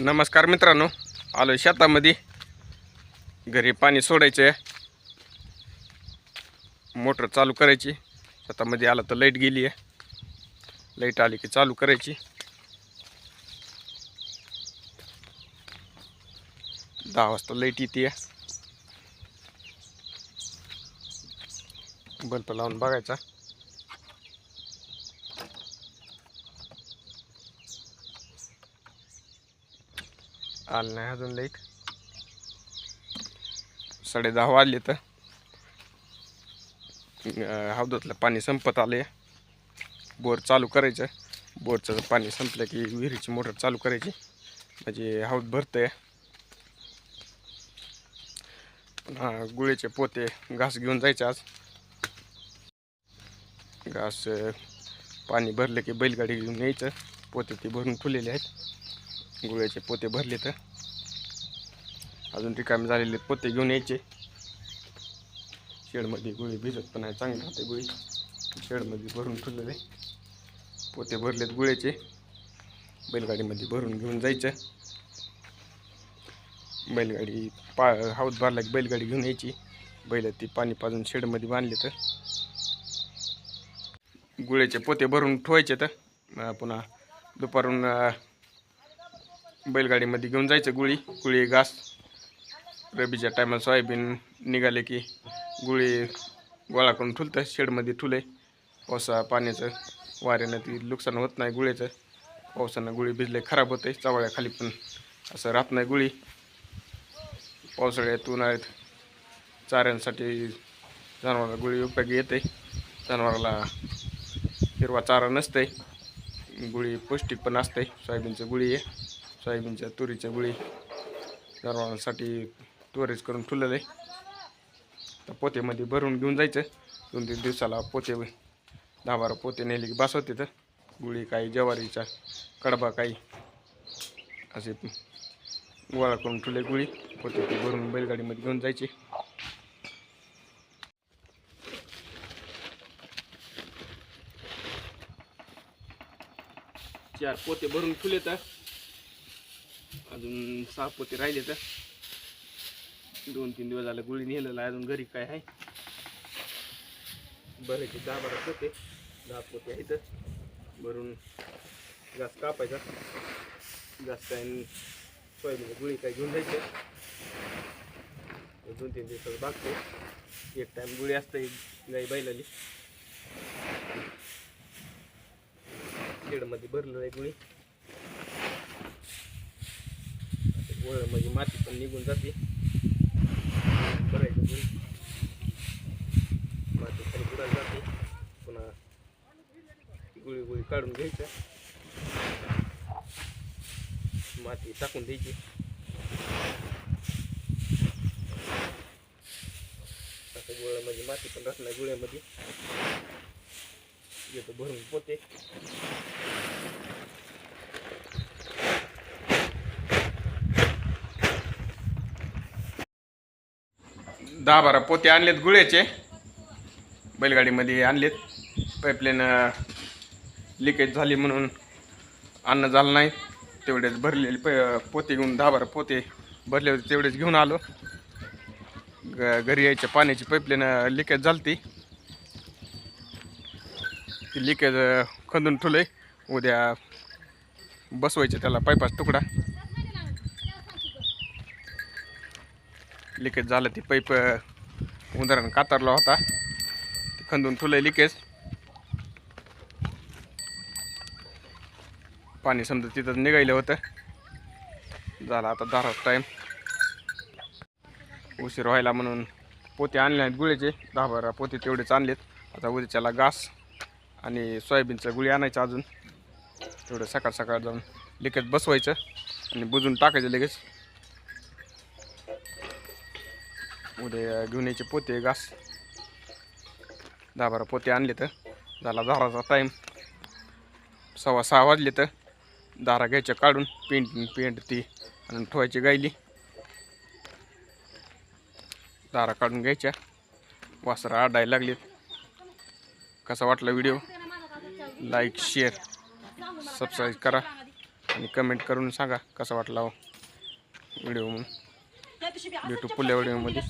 नमस्कार मित्रांनो आलो शेतामध्ये. घरी पाणी सोडायचं. आहे मोटर चालू करायची. शेतामध्ये आलं तर लाइट गेली आहे. लाइट आली की चालू करायची. दहा वाजता लाइट येते. बल्ब लावून बघायचा. आलं नाही अजून लाइट साडे दहा वाजले तर. हौदातलं पाणी संपत आले बोर चालू करायचं. बोरचं पाणी संपलं की विहिरीची मोटर चालू करायची. म्हणजे हौद भरतंय. पुन्हा गुळेचे पोते घास घेऊन जायचे आज. घास पाणी भरलं की बैलगाडी घेऊन यायचं. पोते ते भरून फुलेले आहेत. गुळ्याचे पोते भरले तर अजून रिकामी झालेले पोते घेऊन यायचे. शेडमध्ये गुळी भिजत पण आहे चांगली राहते गुळी. शेडमध्ये भरून ठेवलेले. पोते भरलेत गुळ्याचे. बैलगाडीमध्ये भरून घेऊन जायचं. बैलगाडी पा हौद भरला की बैलगाडी घेऊन यायची. बैल ती पाणी पाजून शेडमध्ये बांधले तर गुळ्याचे पोते भरून ठेवायचे तर पुन्हा दुपारून बैलगाडीमध्ये घेऊन जायचं गुळी. गुळी घास. रबीच्या टायमाला सोयाबीन निघाले की गुळी गोळा करून ठुलतं. शेडमध्ये ठुले. पावसा पाण्याचं वाऱ्यानं ती नुकसान होत नाही गुळीचं. पावसानं गुळी भिजले खराब होते चावळ्याखाली पण असं राहत नाही गुळी. पावसाळ्यात उन्हाळ्यात चाऱ्यांसाठी जनावराला गुळी उपयोगी येते. जनावराला हिरवा चारा नसते गुळी पौष्टिक पण असते सोयाबीनचं गुळी आहे. सोयाबीनच्या तुरीच्या गुळी दरवाजासाठी स्टोरेज करून ठेवलेलं आहे. तर पोतेमध्ये भरून घेऊन जायचं. दोन तीन दिवसाला पोते दहा बारा पोते नेले की बस होते तर. गुळी काही ज्वारीचा कडबा काही असे गोळा करून ठेवले गुळी. पोते ते भरून बैलगाडीमध्ये घेऊन जायचे. चार पोते भरून ठेवले तर. अजून सहा पोते राहिले तर. दोन तीन दिवस झाले गुळी नेलेला आहे अजून घरी काय आहे? भरायचे दहा बारा पोते दहा पोते आहेत. भरून घास कापायचा. घास काय सोयाबीन गुळी काय घेऊन जायचे. दोन तीन दिवसात भागतो. एक टाइम गुळी असते गाई बैलाली. शेडमध्ये भरलेलं आहे गुळी. गोळ म्हणजे माती पण निघून जाते करायचं गुळी माती खाली बुडायला जाते पुन्हा गुळी गुळी काढून घ्यायच्या माती टाकून द्यायची असं गोळ्यामध्ये म्हणजे माती पण राहत नाही गुळ्यामध्ये घेतो भरून पोते दहा बारा पोते आणलेत गुळ्याचे. बैलगाडीमध्ये आणलेत. पाईपलाईन लिकेज झाली म्हणून अन्न झालं नाही. तेवढेच भरलेले प पोते घेऊन दहा बारा पोते भरले होते तेवढेच घेऊन आलो. ग घरी यायच्या पाण्याची पाईपलाईन लिकेज झालती. ती लिकेज खंदून ठेवलंय. उद्या बसवायचं त्याला पाईपाचा तुकडा. लिकेज झालं ती पैप उंदरानं कातरला होता. ते खंदून ठेवलंय लिकेज. पाणी समजा तिथं निघायलं होतं. झालं आता दारात टाईम उशीर व्हायला म्हणून पोते आणले आहेत गुळ्याचे दहा बारा पोते तेवढेच आणलेत. आता उद्याच्याला घास आणि सोयाबीनचं गुळी आणायचं अजून. तेवढं सकाळ सकाळ जाऊन लिकेज बसवायचं आणि बुजून टाकायचं लगेच. उद्या घेऊन यायचे पोते घास. दहा बारा पोते आणले तर. झाला दाराचा टाईम सव्वा सहा वाजले तर. दारा घ्यायच्या काढून पेंट पेंट ती आणि ठेवायची गायली. दारा काढून घ्यायच्या. वासरा आडायला लागलेत. कसा वाटला व्हिडिओ लाईक शेअर सबस्क्राईब करा आणि कमेंट करून सांगा कसा वाटला हो व्हिडिओ म्हणून. भेटू फेकून व्हिडिओमध्ये.